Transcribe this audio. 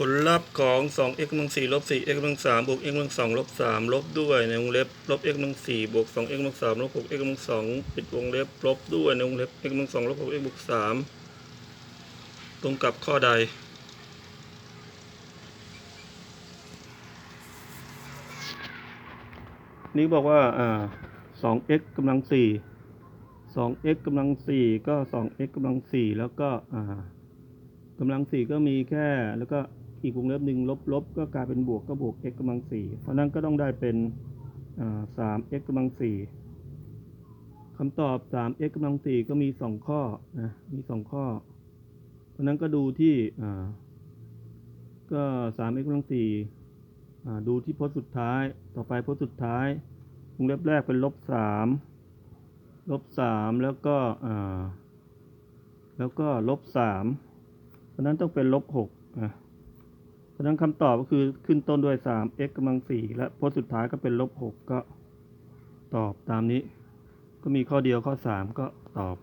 ผลลัพธ์ของ 2x กำลัง4ลบ 4x กำลัง3บวก x กำลัง2ลบ3ลบด้วยในวงเล็บลบ x กำลัง4บวก 2x กำลัง3ลบ 6x กำลัง2ปิดวงเล็บลบด้วยในวงเล็บ x กำลัง2ลบ 6x บวก3ตรงกับข้อใด นี่บอกว่าอ่า 2x กำลัง4 2x กำลัง4ก็ 2x กำลัง4แล้วก็อ่ากำลัง4ก็มีแค่แล้วก็ อีกวงเล็บหนึ่งลบลบก็กลายเป็นบวกก็บวก x กำลัง4เพราะนั้นก็ต้องได้เป็นอ่า 3x กำลัง4คำตอบ 3x กำลัง4ก็มี2ข้อนะมี2ข้อ เพราะนั้นก็ดูที่อ่าก็ 3x กำลัง4อ่ดูที่พจน์สุดท้าย ต่อไปพจน์สุดท้ายวงเล็บแรกเป็นลบ3ลบ3แล้วก็แล้วก็ลบ3เพราะนั้นต้องเป็นลบ6อะ เพราะนั้นคำตอบก็คือขึ้นต้นด้วย 3x กำลัง 4 และพจน์สุดท้ายก็เป็นลบ 6 ก็ตอบตามนี้ ก็มีข้อเดียวข้อ 3 ก็ตอบ